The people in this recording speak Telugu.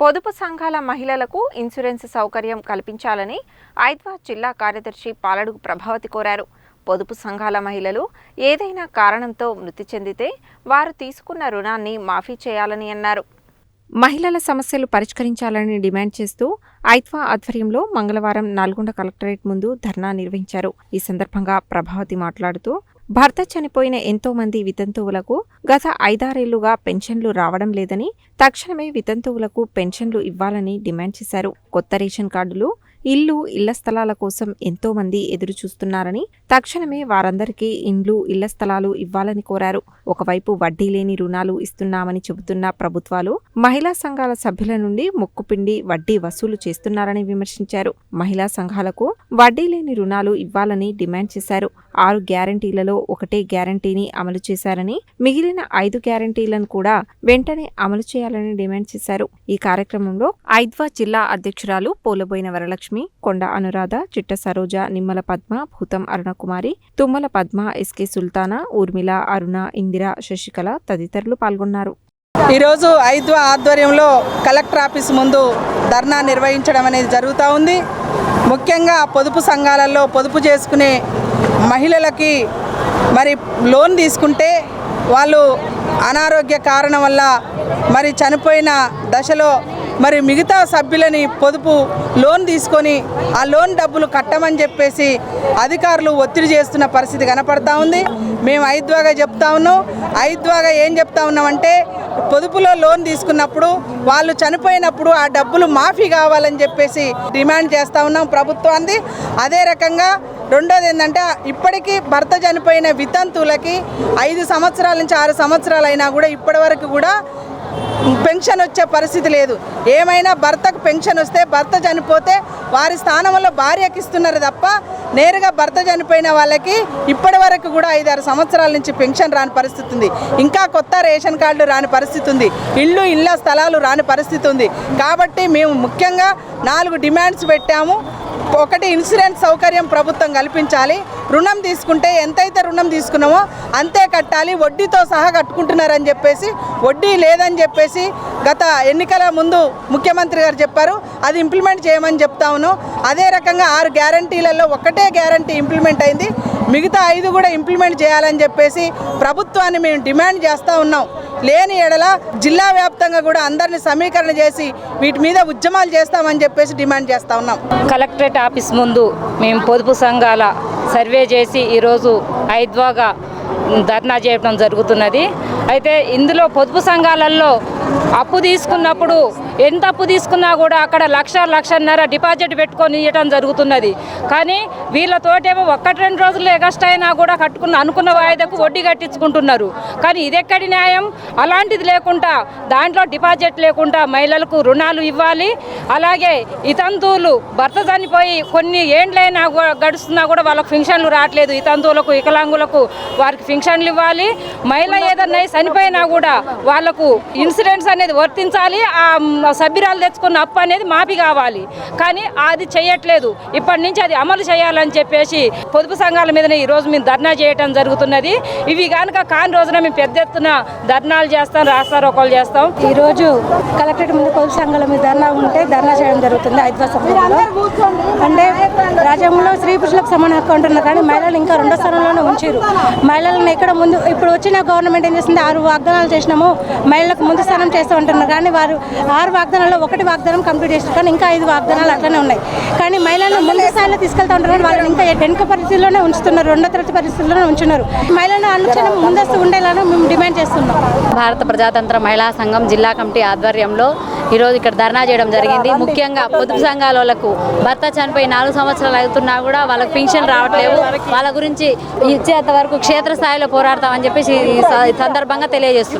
పొదుపు సంఘాల మహిళలకు ఇన్సూరెన్స్ సౌకర్యం కల్పించాలని ఐద్వా జిల్లా కార్యదర్శి పాలడుగు ప్రభావతి కోరారు. పొదుపు సంఘాల మహిళలు ఏదైనా కారణంతో మృతి చెందితే వారు తీసుకున్న రుణాన్ని మాఫీ చేయాలని అన్నారు. మహిళల సమస్యలు పరిష్కరించాలని డిమాండ్ చేస్తూ ఐత్వా ఆధ్వర్యంలో మంగళవారం నల్గొండ కలెక్టరేట్ ముందు ధర్నా నిర్వహించారు. ఈ సందర్భంగా ప్రభావతి మాట్లాడుతూ భర్త చనిపోయిన ఎంతో మంది వితంతువులకు గత ఐదారేళ్ళుగా పెన్షన్లు రావడం లేదని తక్షణమే వితంతువులకు పెన్షన్లు ఇవ్వాలని డిమాండ్ చేశారు. కొత్త రేషన్ కార్డులు ఇల్లు ఇళ్ళ స్థలాల కోసం ఎంతో మంది ఎదురు చూస్తున్నారని తక్షణమే వారందరికీ ఇండ్లు ఇళ్ళ స్థలాలు ఇవ్వాలని కోరారు. ఒకవైపు వడ్డీ లేని రుణాలు ఇస్తున్నామని చెబుతున్న ప్రభుత్వాలు మహిళా సంఘాల సభ్యుల నుండి ముక్కుపిండి వడ్డీ వసూలు చేస్తున్నారని విమర్శించారు. మహిళా సంఘాలకు వడ్డీ లేని రుణాలు ఇవ్వాలని డిమాండ్ చేశారు. ఆరు గ్యారంటీలలో ఒకటే గ్యారంటీని అమలు చేశారని మిగిలిన ఐదు గ్యారంటీలను కూడా వెంటనే అమలు చేయాలని డిమాండ్ చేశారు. ఈ కార్యక్రమంలో ఐద్వా జిల్లా అధ్యక్షురాలు పోలబోయిన వరలక్ష్మి కొండ అనురాధ చిట్ట సరోజ నిమ్మల పద్మ భూతం అరుణకుమారి తుమ్మల పద్మ ఎస్కే సుల్తానా ఊర్మిళ అరుణ ఇందిర శశికళ తదితరులు పాల్గొన్నారు. ఈరోజు ఐద్వా ఆధ్వర్యంలో కలెక్టర్ ఆఫీస్ ముందు ధర్నా నిర్వహించడం అనేది జరుగుతూ ఉంది. ముఖ్యంగా పొదుపు సంఘాలలో పొదుపు చేసుకునే మహిళలకి మరి లోన్ తీసుకుంటే వాళ్ళు అనారోగ్య కారణం వల్ల మరి చనిపోయిన దశలో మరి మిగతా సభ్యులని పొదుపు లోన్ తీసుకొని ఆ లోన్ డబ్బులు కట్టమని చెప్పేసి అధికారులు ఒత్తిడి చేస్తున్న పరిస్థితి కనపడతా ఉంది. మేము ఐద్వాగా చెప్తా ఉన్నాం. ఐద్వాగా ఏం చెప్తా ఉన్నామంటే పొదుపులో లోన్ తీసుకున్నప్పుడు వాళ్ళు చనిపోయినప్పుడు ఆ డబ్బులు మాఫీ కావాలని చెప్పేసి డిమాండ్ చేస్తూ ఉన్నాం. ప్రభుత్వాన్ని అదే రకంగా రెండోది ఏంటంటే ఇప్పటికీ భర్త చనిపోయిన వితంతువులకి ఐదు సంవత్సరాల నుంచి ఆరు సంవత్సరాలు అయినా కూడా ఇప్పటివరకు కూడా పెన్షన్ వచ్చే పరిస్థితి లేదు. ఏమైనా భర్తకు పెన్షన్ వస్తే భర్త చనిపోతే వారి స్థానంలో భార్యకి ఇస్తున్నారు తప్ప నేరుగా భర్త చనిపోయిన వాళ్ళకి ఇప్పటి వరకు కూడా ఐదారు సంవత్సరాల నుంచి పెన్షన్ రాని పరిస్థితి ఉంది. ఇంకా కొత్త రేషన్ కార్డులు రాని పరిస్థితి ఉంది. ఇల్లు ఇళ్ళ స్థలాలు రాని పరిస్థితి ఉంది. కాబట్టి మేము ముఖ్యంగా నాలుగు డిమాండ్స్ పెట్టాము. ఒకటి ఇన్సూరెన్స్ సౌకర్యం ప్రభుత్వం కల్పించాలి. రుణం తీసుకుంటే ఎంతైతే రుణం తీసుకున్నామో అంతే కట్టాలి. వడ్డీతో సహా కట్టుకుంటున్నారని చెప్పేసి వడ్డీ లేదని చెప్పేసి గత ఎన్నికల ముందు ముఖ్యమంత్రి గారు చెప్పారు. అది ఇంప్లిమెంట్ చేయమని చెప్తా ఉన్నాం. అదే రకంగా ఆరు గ్యారంటీలలో ఒకటే గ్యారంటీ ఇంప్లిమెంట్ అయింది. మిగతా ఐదు కూడా ఇంప్లిమెంట్ చేయాలని చెప్పేసి ప్రభుత్వాన్ని మేము డిమాండ్ చేస్తూ ఉన్నాం. లేని ఎడల జిల్లా వ్యాప్తంగా కూడా అందరిని సమీకరణ చేసి వీటి మీద ఉద్యమాలు చేస్తామని చెప్పేసి డిమాండ్ చేస్తూ ఉన్నాం. కలెక్టరేట్ ఆఫీస్ ముందు మేము పొదుపు సంఘాల సర్వే చేసి ఈరోజు ఐద్వాగా ధర్నా చేయడం జరుగుతున్నది. అయితే ఇందులో పొదుపు సంఘాలలో అప్పు తీసుకున్నప్పుడు ఎంత అప్పు తీసుకున్నా కూడా అక్కడ లక్ష లక్షన్నర డిపాజిట్ పెట్టుకొని ఇవ్వడం జరుగుతున్నది. కానీ వీళ్ళతోటేమో ఒక్కటి రెండు రోజులు ఎగస్ట్ అయినా కూడా కట్టుకున్న అనుకున్న వాయిదాకు వడ్డీ కట్టించుకుంటున్నారు. కానీ ఇదెక్కడి న్యాయం? అలాంటిది లేకుండా దాంట్లో డిపాజిట్ లేకుండా మహిళలకు రుణాలు ఇవ్వాలి. అలాగే ఇతంతువులు భర్త చనిపోయి కొన్ని ఏండ్లైనా కూడా గడుస్తున్నా కూడా వాళ్ళకు ఫింక్షన్లు రావట్లేదు. ఇతంతువులకు వికలాంగులకు వారికి ఫింక్షన్లు ఇవ్వాలి. మహిళ ఏదన్నా చనిపోయినా కూడా వాళ్ళకు ఇన్సూరెన్స్ అనేది వర్తించాలి. ఆ సభ్యురాలు తెచ్చుకున్న అప్పు అనేది మాఫీ కావాలి. కానీ అది చేయట్లేదు. ఇప్పటి నుంచి అది అమలు చేయాలని చెప్పేసి పొదుపు సంఘాల మీదనే ఈ రోజు మేము ధర్నా చేయటం జరుగుతున్నది. ఇవి కనుక కాని రోజున మేము పెద్ద ఎత్తున ధర్నాలు చేస్తాం రాస్తారోకాలు చేస్తాం. ఈరోజు కలెక్టరేట్ ముందు పొదుపు సంఘాల మీద ధర్నా ఉంటే ధర్నా చేయడం జరుగుతుంది ఐద్వా సమయంలో అంటే రాజ్యాంగంలో స్త్రీ పురుషులకు సమాన హక్కు అంటున్నారు కానీ మహిళలు ఇంకా రెండో స్థానంలోనే ఉంచారు మహిళలను ఇక్కడ ముందు ఇప్పుడు వచ్చిన గవర్నమెంట్ ఏం చేస్తుంది? ఆరు వాగ్దానాలు చేసినాము. మహిళలకు ముందు స్థానం చేస్తూ ఉంటున్నారు కానీ వారు ఆరు వాగ్దానాల్లో ఒకటి వాగ్దానం కంప్లీట్ చేస్తారు కానీ ఇంకా ఐదు వాగ్దానాలు అట్లనే ఉన్నాయి. కానీ మహిళలను ముందు స్థాయిలో తీసుకెళ్తా ఉంటారు కానీ వాళ్ళని ఇంకా వెనుక పరిస్థితుల్లోనే ఉంచుతున్నారు. రెండో తరగతి పరిస్థితుల్లోనే ఉంచున్నారు. మహిళలను అనుక్షణం ముందస్తు ఉండేలాగా మేము డిమాండ్ చేస్తున్నాం. భారత ప్రజాతంత్ర మహిళా సంఘం జిల్లా కమిటీ ఆధ్వర్యంలో ఈరోజు ఇక్కడ ధర్నా చేయడం జరిగింది. ముఖ్యంగా పొదుపు సంఘాల వాళ్ళకు భర్త చనిపోయి నాలుగు సంవత్సరాలు అవుతున్నా కూడా వాళ్ళకి పెన్షన్ రావట్లేవు వాళ్ళ గురించి ఇచ్చేంత వరకు క్షేత్రస్థాయిలో పోరాడతామని చెప్పేసి సందర్భంగా తెలియజేస్తున్నారు